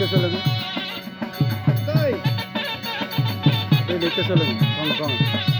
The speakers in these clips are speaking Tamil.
দেখতে চলে না তাই দেখতে চলে না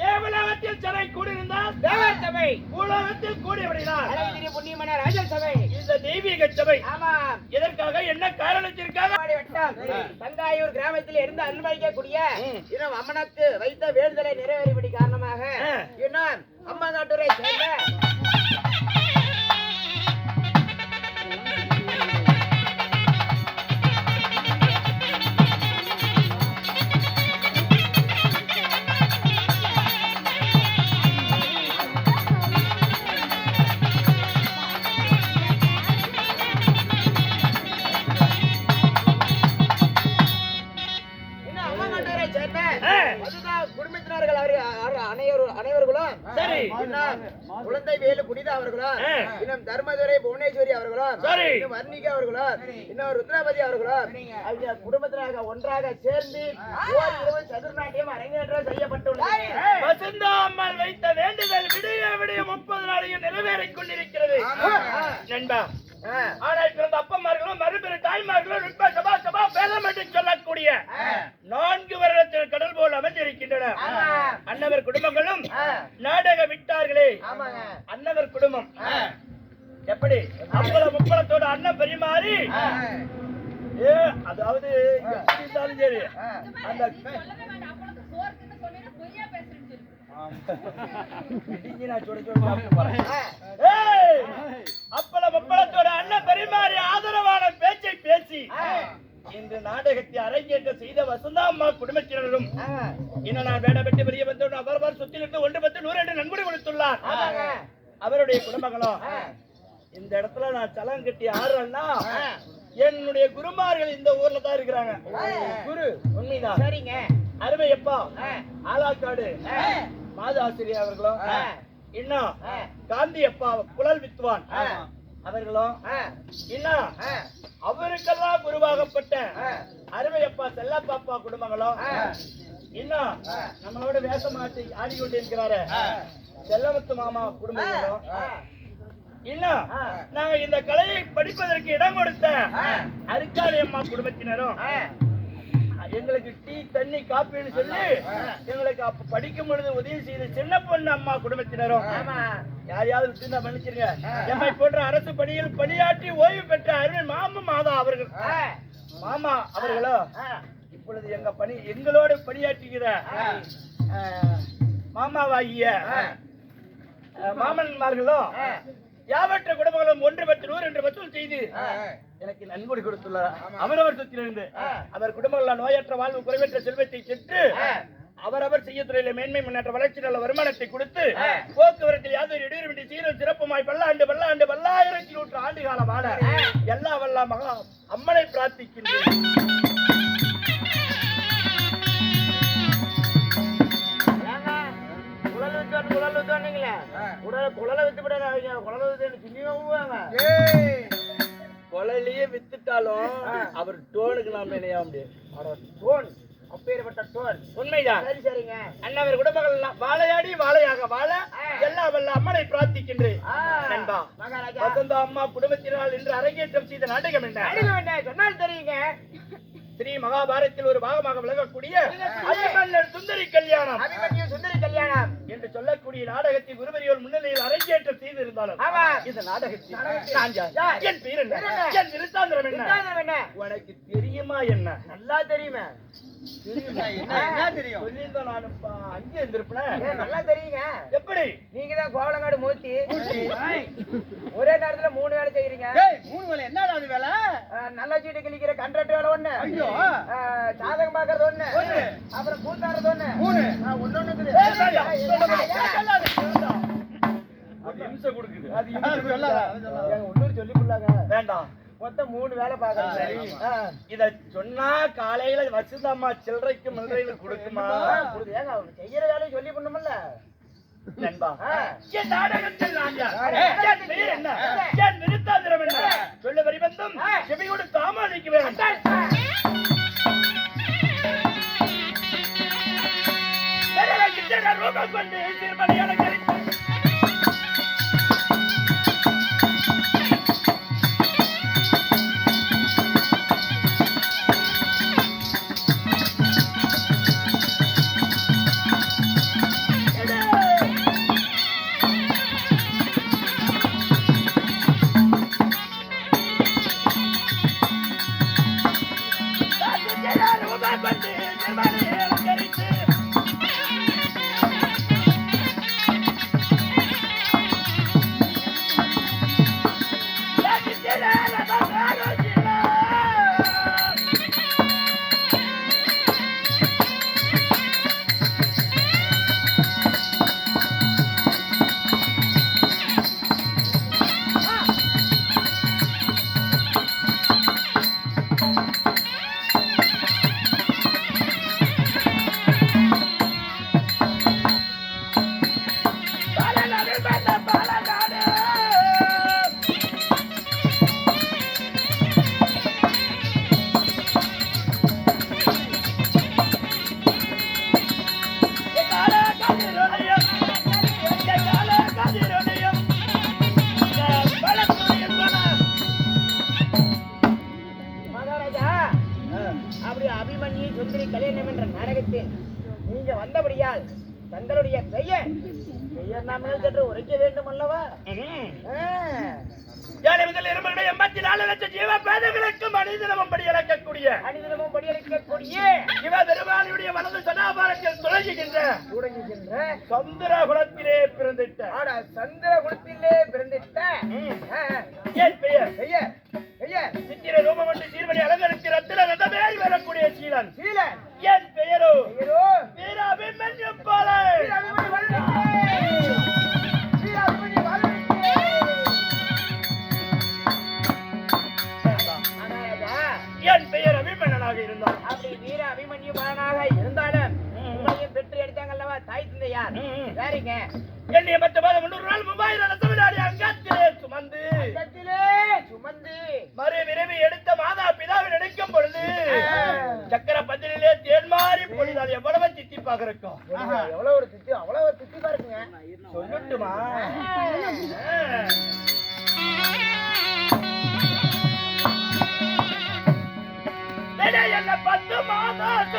தேவலோகத்தில் சபை கூடியிருந்தால் சபை. பூலோகத்தில் கூடியவர்களால் அழகிரி புண்ணியமன ராஜன் சபை. இந்த தெய்வீக சபை. ஆமா எதற்காக என்ன காரணத்திற்காக? தங்காயூர் கிராமத்தில் இருந்து அனுமதிக்கக்கூடிய இன்னும் அம்மனுக்கு வைத்த வேண்டுதலை நிறைவேறிபடி காரணமாக. இன்னும் அம்மா நாட்டூரை சேர்ந்த குழந்தை வேலு புனிதா அவர்களும் ஆ. இன்னும் தர்மதுரை புவனேஸ்வரி அவர்களும் சரி. இன்னும் வர்ணிகா அவர்களும் இன்னும் ருத்ராபதி அவர்களும் அவங்க குடும்பத்தினராக ஒன்றாக சேர்ந்து சதுர்நாட்டியம் அரங்கேற்றம் செய்யப்பட்டுள்ளது. வசந்தா அம்மாள் வைத்த வேண்டுதல் விடிய விடிய முப்பது நாளையும் நிறைவேறிக் கொண்டிருக்கிறது. நண்பா. ஆனால் பிறந்த அப்பமார்களும் மறுபிற தாய்மார்களும் ருக்பா சபா சபா வேதம் என்று சொல்லக்கூடிய நான்கு வருடத்தில் கடல் போல் அமைந்திருக்கின்றன ஆமா. அன்னவர் குடும்பங்களும். நாடக விட்டார்களே. ஆமாங்க. அன்னவர் குடும்பம். எப்படி? அப்பள முப்பளத்தோட அண்ணன் பெரியமாறி ஏ அதாவது இருந்தாலும் சரி. அந்த அப்பள முப்பளத்தோட அண்ணன் பெரியமாறி ஆதரவான பேச்சை பேசி இந்த நாடகத்தை அரங்கேற்றம் செய்த வசந்தாம்மா குடும்பத்தினரும் இன்னும் நான் வேட வெட்டி பெரிய வந்தோம் அவரவர் சொத்திலிருந்து ஒன்று பத்து நூறு என்று நன்கொடை கொடுத்துள்ளார். அவருடைய குடும்பங்களும் இந்த இடத்துல நான் சலம் கட்டி ஆடுறேன்னா என்னுடைய குருமார்கள் இந்த ஊர்ல தான் இருக்கிறாங்க. குரு உண்மைதான். சரிங்க. அருமை எப்பா ஆலாக்காடு மாத ஆசிரியர் அவர்களும் இன்னும் காந்தி அப்பா புலல் வித்வான். அவர்களும் இன்னும் அவருக்கெல்லாம் குருவாகப்பட்ட அருமை அப்பா செல்லப்பாப்பா குடும்பங்களும் இன்னும் நம்மளோட வேஷமாட்டி ஆடிக்கொண்டு இருக்கிறாரு. செல்லமுத்து மாமா குடும்பங்களும் இன்னும். நாங்க இந்த கலையை படிப்பதற்கு இடம் கொடுத்த. அருக்காளி அம்மா குடும்பத்தினரும். எங்களுக்கு டீ தண்ணி காப்பின்னு சொல்லி எங்களுக்கு அப்ப படிக்கும் பொழுது உதவி செய்த சின்ன பொண்ணு அம்மா குடும்பத்தினரும். யாரையாவது விட்டு மன்னிச்சிருங்க. எம்மை போன்ற அரசு பணியில் பணியாற்றி ஓய்வு பெற்ற அருள் மாமா மாதா அவர்கள். மாமா அவர்களோ. இப்பொழுது எங்க பணி எங்களோடு பணியாற்றுகிற மாமாவாகிய மாமன்மார்களோ. யாவற்ற குடும்பங்களும் ஒன்று பத்து நூறு என்று வசூல் செய்து. எனக்கு நன்கொடை கொடுத்துள்ளார் அவரவர் சொத்திலிருந்து. அவர் குடும்பங்கள் நோயற்ற வாழ்வு குறைவற்ற செல்வத்தை சென்று. அவரவர் செய்ய துறையில மேன்மை முன்னேற்ற வளர்ச்சி நல்ல வருமானத்தை கொடுத்து. போக்குவரத்தில் யாதொரு இடையூறுமின்றி சீரும் சிறப்புமாய் பல்லாண்டு பல்லாண்டு பல்லாயிரத்தி நூற்று ஆண்டு காலம் ஆட எல்லா வல்ல மகா அம்மனை பிரார்த்திக்கின்றேன் வித்துட்டாலும் அவர் டோனுக்கு நாம் இணைய முடியாது அட, டோன். அப்பேற்பட்ட டோன். உண்மைதான். சரி சரிங்க. அண்ணவர் குடும்பங்கள் எல்லாம் வாழையாடி வாழையாக வாழ ஆ. எல்லா வல்ல அம்மனை பிரார்த்திக்கின்றேன். நண்பா மகாராஜா. வசந்த அம்மா குடும்பத்தினால் இன்று அரங்கேற்றம் செய்த நாடகம் என்ன? சொன்னால் தெரியுங்க. ஸ்ரீ மகாபாரத்தில் ஒரு பாகமாக விளங்கக்கூடிய அபிமன்யர் சுந்தரி கல்யாணம். அபிமன்யு சுந்தரி கல்யாணம். என்று சொல்லக்கூடிய நாடகத்தை குருபரியோர் முன்னிலையில் அரங்கேற்றம் செய்திருந்தாலும் ஆமா. இந்த நாடகத்தில் நாடகத்தில்? என் பேர் என்ன? என்ன? என் விருத்தாந்திரம் என்ன? விருத்தாந்தம் என்ன? உனக்கு தெரியுமா என்ன? நல்லா தெரியுமே. ஒரே நேரத்துல மூணு வேலை செய்யறீங்க நல்ல சீட்டு கிழிக்கிற வேலை ஒண்ணு. ஐயோ. ஆ, ஜாதகம் பாக்குறது ஒண்ணு. ஒண்ணு. அப்புறம் கூத்தாடுறது ஒண்ணு. மூணு. சொல்லாத, சொல்லாத. அது இன்னொரு சொல்லி புள்ளாங்க வேண்டாம். மொத்தம் மூணு வேலை பாக்குறேன். இத சொன்னா காலையில வசுதாம்மா சில்லறைக்கு மில்லறையில கொடுக்குமா. ஏங்க, அவங்க செய்யற வேலையை சொல்லி பண்ணுமில்ல நண்பா. என் நாடகத்தில் நான் யார்? என் பெயர் என்ன? என் விருத்தாந்திரம் என்ன? சொல்ல வரிபந்தம். செவியோடு தாமாளிக்க வேண்டும் ரூபம் சந்திர குலத்திலே பிறந்திட்ட ம். ஆ, என் பெயர் பெயர் பெயர் சித்திர ரூபம் கொண்டு சீர்மணி அலங்கரித்து ரத்தின ரதமேறி வரக்கூடிய சீலன். சீலன். என் பெயரோ? பெயரோ? வீராபிமன்யு பாலை. சிந்தையார் சரிங்க. நாள் மூவாயிரம் தமிழ்நாடு அங்கத்திலே சுமந்து. சுமந்து. மறு விரைவு எடுத்த மாதா பிதாவை நினைக்கும் பொழுது சக்கர பந்திலே தேன் மாறி எவ்வளவு தித்திப்பாக இருக்கும்? எவ்வளவு தித்தி அவ்வளவு தித்திப்பா இருக்குங்க? சொல்லட்டுமா? என்ன பத்து மாதம்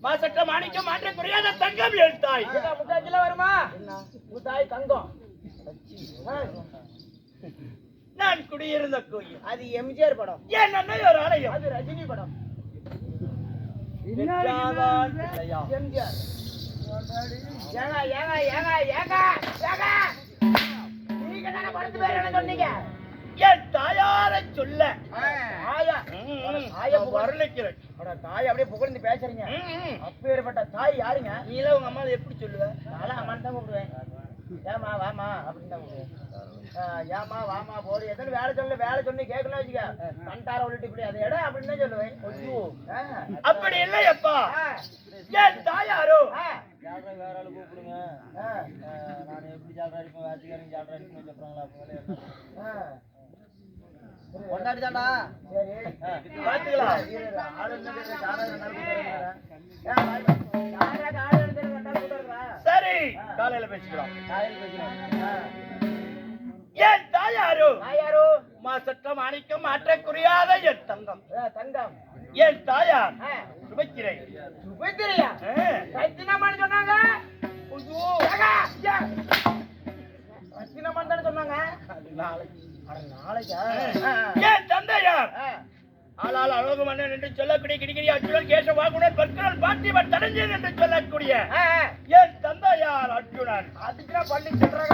மாசற்ற மாணிக்கம் மாற்ற குறையாத தங்கம் எழுத்தாய். வருமா? முத்தாய் தங்கம். நான் குடியிருந்த கோயில். அது எம்ஜிஆர் படம். என் அன்னை ஒரு ஆலயம் அது ரஜினி படம். எம்ஜிஆர். ஏங்க ஏங்க ஏங்க ஏங்க ஏங்க. நீங்க தானே படத்து பேர் என்ன சொன்னீங்க. என் தாயாரை சொல்ல. ஆய வர்ணிக்கிறேன். அட தாய் அப்படியே புகழ்ந்து பேசுறீங்க. அப்பேற்பட்ட தாய் யாருங்க? நீல உங்க அம்மா எப்படி சொல்லுவ? நானும் அம்மான்னு தான் கூப்பிடுவேன். ஏமா வாமா அப்படின்னு ஏமா வாமா போடு. எத்தனை வேலை சொல்ல வேலை சொல்லி கேட்கணும் வச்சுக்க. கண்டார உள்ளிட்டு இப்படி அதை இடம் அப்படின்னு தான் சொல்லுவேன். அப்படி இல்லையப்பா ஆ. என் தாயாரோ. வேற ஆளு கூப்பிடுங்க. நான் எப்படி ஜாலரா அடிப்பேன் வாத்திக்காரங்க ஜாலரா அடிப்பேன் சொல்றாங்களா அப்போ ஆ. கொண்டாடி தாண்டா சரி. காலையில பேசிக்கலாம். என் தாயாரோ? தாயாரோ? மாசற்ற மாணிக்கம் மாற்றக்குறையாத என் தங்கம். தங்கம். என் தாயார்? ஆ. சுபக்கிரை சுபத்திரியா ரத்தினம்மான்னு சொன்னாங்க. ரத்தினம்மான்னு தானே சொன்னாங்க? நாளைக்கா. என் தந்தையார் ஆ. ஆளால் அழகு மன்னன் என்று சொல்லக்கூடிய கிடிகிரி அர்ஜுனன் கேச வாகுணன் பற்கள் பார்த்திபன் தடஞ்சன் என்று சொல்லக்கூடிய. என் தந்தையார் அர்ஜுனன். அதுக்குதான் பள்ளி தெரியும்.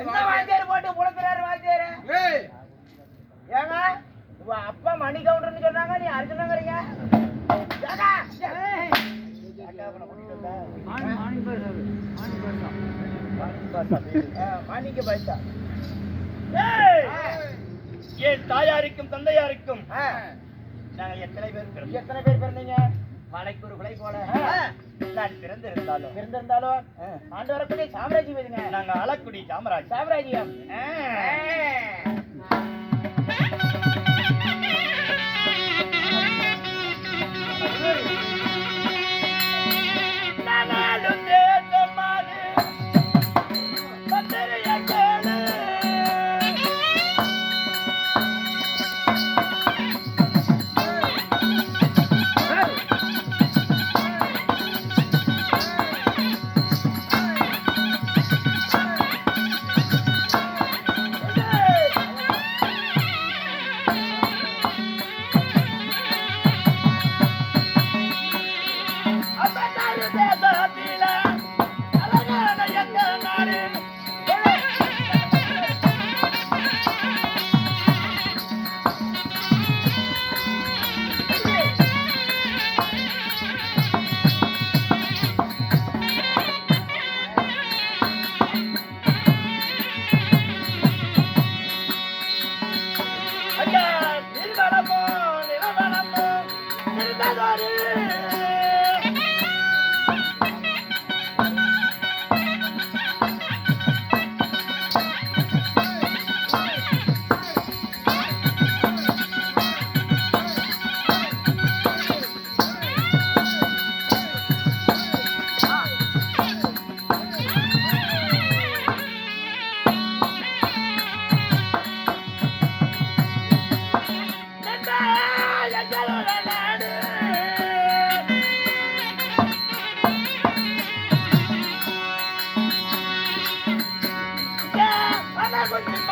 என்ன வாத்தியார். போட்டு புலக்கிறாரு வாத்தியாரு? ஏங்க உங்க அப்பா மணி கவுண்டர்னு சொன்னாங்க நீ அர்ஜுனங்கிறீங்க. ஏங்க, என் தாயாருக்கும் தந்தையாருக்கும். ஆ, நாங்கள் எத்தனை பேர் பிறந்தோம்? எத்தனை பேர் பிறந்தீங்க? மலைக்கு ஒரு போல. நான் பிறந்திருந்தாலும். பிறந்திருந்தாலும் ஆண்டு வரக்கூடிய சாம்ராஜ்யம் நாங்க அலக்குடி சாமராஜ் சாம்ராஜ்யம்.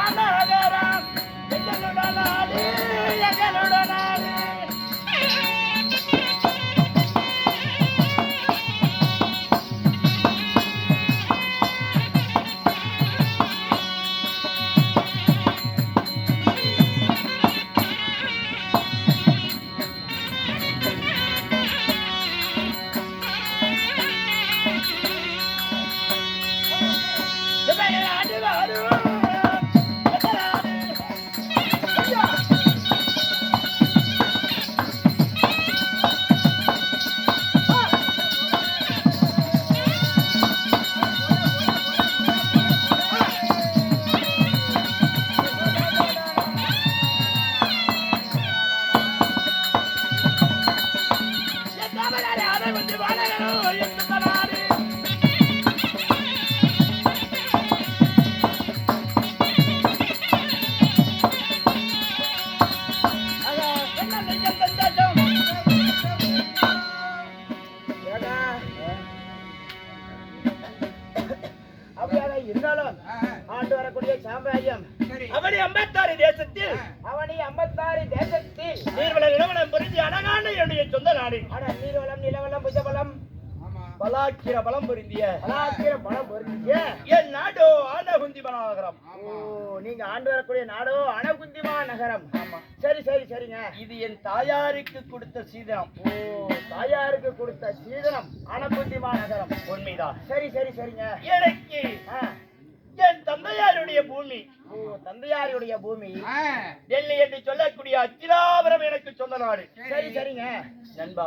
ராம ராம எங்களுடன் எங்களுடன் ஆ, என் தந்தையாருடைய பூமி. தந்தையாருடைய பூமி. டெல்லி என்று சொல்லக்கூடிய அச்சிலாபுரம் எனக்கு சொந்த நாடு. சரி. சரிங்க. நண்பா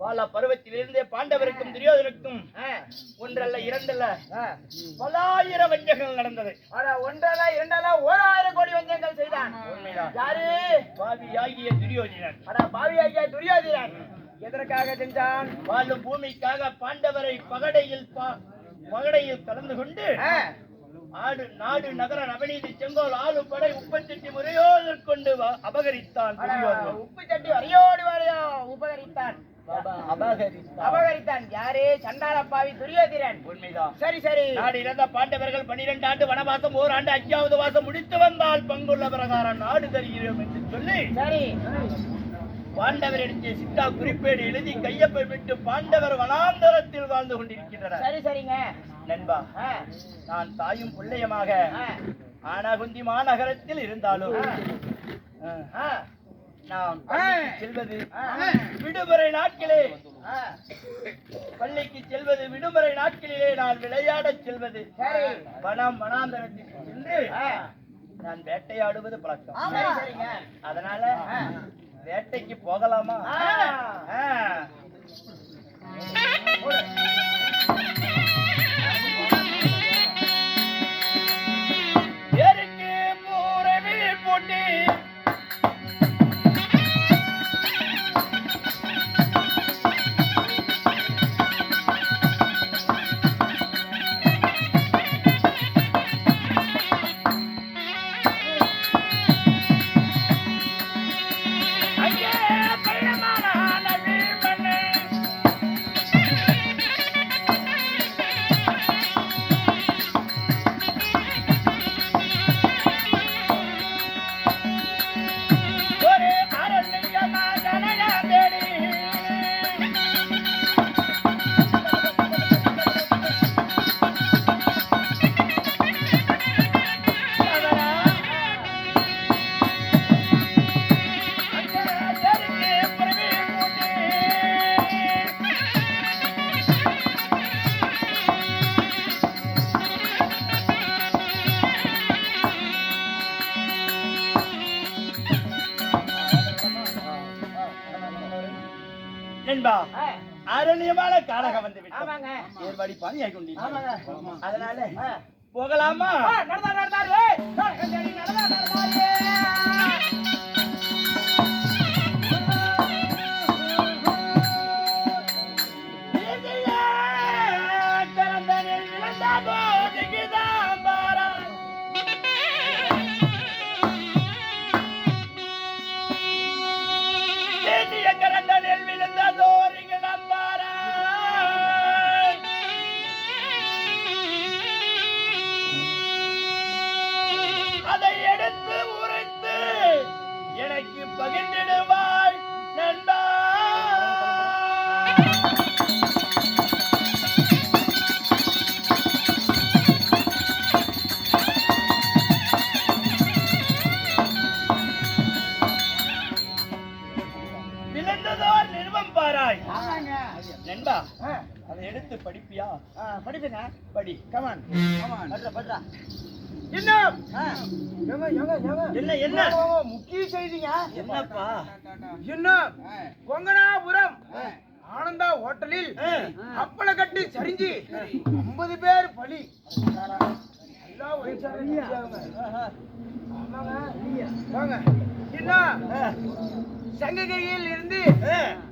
பால பருவத்திலிருந்தே பாண்டவருக்கும் துரியோதனுக்கும் ஒன்றல்ல இரண்டல்ல. பலாயிரம் வஞ்சகங்கள் நடந்தது. அட ஒன்றல்ல இரண்டல்ல ஓராயிரம் கோடி வஞ்சங்கள் செய்தான். யாரு? பாவியாகிய துரியோதனன். அட பாவி ஐயா துரியோதனன் எதற்காக செஞ்சான்? வாழும் பூமிக்காக பாண்டவரை பகடையில் பகடையில் கலந்து கொண்டு ஆடு நாடு நகர நவநீதி செங்கோல் ஆளு படை முப்பத்தெட்டு முறையோடு கொண்டு அபகரித்தான் உப்பு சட்டி வரையோடு வரையோ? உபகரித்தான். அபகரித்தான். யாரு? சண்டாள பாவி துரியோதனன். உண்மைதான். சரி சரி. நாடு இழந்த பாண்டவர்கள் பன்னிரண்டு ஆண்டு வனவாசம் ஓராண்டு அஞ்சாவது வாசம் முடித்து வந்தால் பங்குள்ள பிரகாரம் நாடு தருகிறோம் என்று சொல்லி சரி. பாண்டவர் எடுத்த சித்தா குறிப்பேடு எழுதி கையப்பை விட்டு பாண்டவர் வனாந்தரத்தில் வாழ்ந்து கொண்டிருக்கின்றனர். சரி சரிங்க. நண்பா நான் தாயும் பிள்ளையமாக ஆனாகுந்தி மாநகரத்தில் இருந்தாலும் நாம் செல்வது. விடுமுறை நாட்களே. பள்ளிக்கு செல்வது விடுமுறை நாட்களிலே நான் விளையாடச் செல்வது. வனம் வனாந்தரத்திற்கு சென்று நான் வேட்டையாடுவது பழக்கம். அதனால வேட்டைக்கு போகலாமா? அரண்யமான காலகம் வந்து ஆமாங்க. ஏர்வாடி பாணியாய் கொண்டீர்கள் ஆமாங்க. அதனால. போகலாமா? நடந்தாரு நடந்தா நடந்தாரு எங்க என்ன என்ன? முக்கிய செய்திங்க. என்னப்பா? இன்னும் கொங்கனாபுரம் ஆனந்தா ஹோட்டலில். அப்பள கட்டு சரிஞ்சு ஐம்பது பேர் பலி. எல்லாம் சங்ககிரியில் இருந்து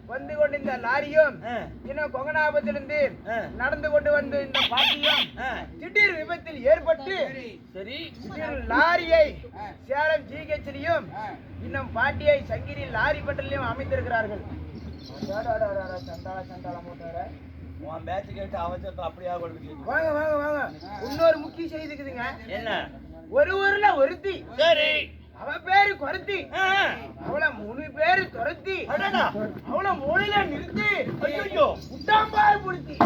வந்து கொண்டிருந்த லாரியும் ஆ, இன்னும் கொங்கனாபுரத்திலிருந்து ஆ. நடந்து கொண்டு வந்த இந்த பாட்டியும். திடீர் விபத்தில் ஏற்பட்டு சரி. லாரியை சேலம் ஜிஹெச்லையும் இன்னும் பாட்டியை சங்கிரி லாரி பட்டலையும் அமைத்திருக்கிறார்கள். சண்டாள சண்டாள மூட்டார உன் பேச்சு கேட்டு அவசரத்தை அப்படியே வாங்க வாங்க வாங்க. இன்னொரு முக்கிய செய்தி இருக்குதுங்க. என்ன? ஒரு ஊர்ல ஒருத்தி. சரி. அவ பேரு கொரத்தி. அவள மூணு பேரு துரத்தி. அவள மூலையில நிறுத்தி. ஐயோ முட்டாம்பாய் புடுத்தி.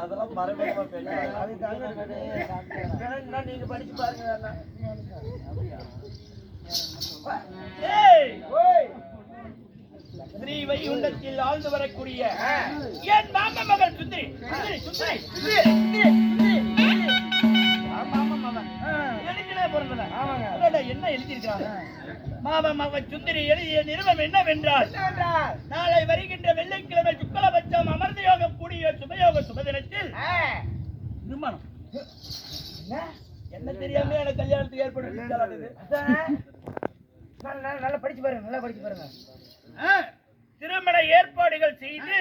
அதெல்லாம் மரபமா. வேணும்னா நீங்க படிச்சு பாருங்க. ஸ்ரீ வைகுண்டத்தில் ஆழ்ந்து வரக்கூடிய. என் மாம மகள் சுந்தரி. சுந்தரி சுந்தரி என்ன எழுதியிருக்காங்க மாம மகள் சுந்தரி எழுதிய நிறுவம் என்னவென்றால்? நாளை வருகின்ற வெள்ளிக்கிழமை சுக்லபட்சம் அமர்ந்த யோகம் கூடிய சுபயோக சுபதினத்தில் திருமணம் என்ன? என்ன தெரியாம எனக்கு கல்யாணத்துக்கு நல்லா- நல்லா படிச்சு பாருங்க நல்லா படிச்சு பாருங்க. திருமண ஏற்பாடுகள் செய்து.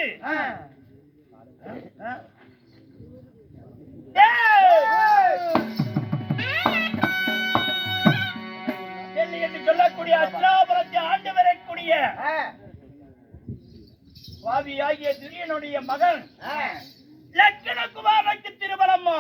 என்று சொல்லக்கூடிய அஸ்லாபுரத்தை ஆண்டு வரக்கூடிய சுவாமி ஆகிய துரியனுடைய மகன். லக்கண குமாரனுக்கு திருமணமா.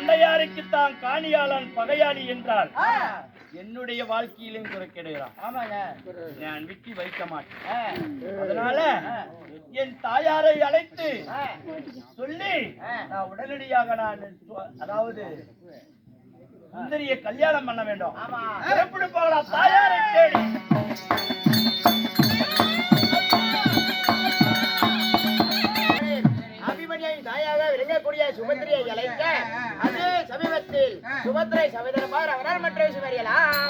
தந்தையாருக்கு தான் காணியாளன் பகையாளி என்றால் என்னுடைய வாழ்க்கையிலும் குறுக்கிடுகிறான். ஆமாங்க. நான் விட்டு வைக்க மாட்டேன். அதனால என் தாயாரை அழைத்து சொல்லி. நான் உடனடியாக நான் அதாவது சுந்தரிய கல்யாணம் பண்ண வேண்டும். ஆமா. புறப்படு போகலாம் தாயாரை தேடி. அபிமன்யின் தாயாக விளங்கக்கூடிய சுபத்திரியை அழைக்க சுபத்திரை சகோதரமார் அவரால் மற்ற சுமரியலாம்.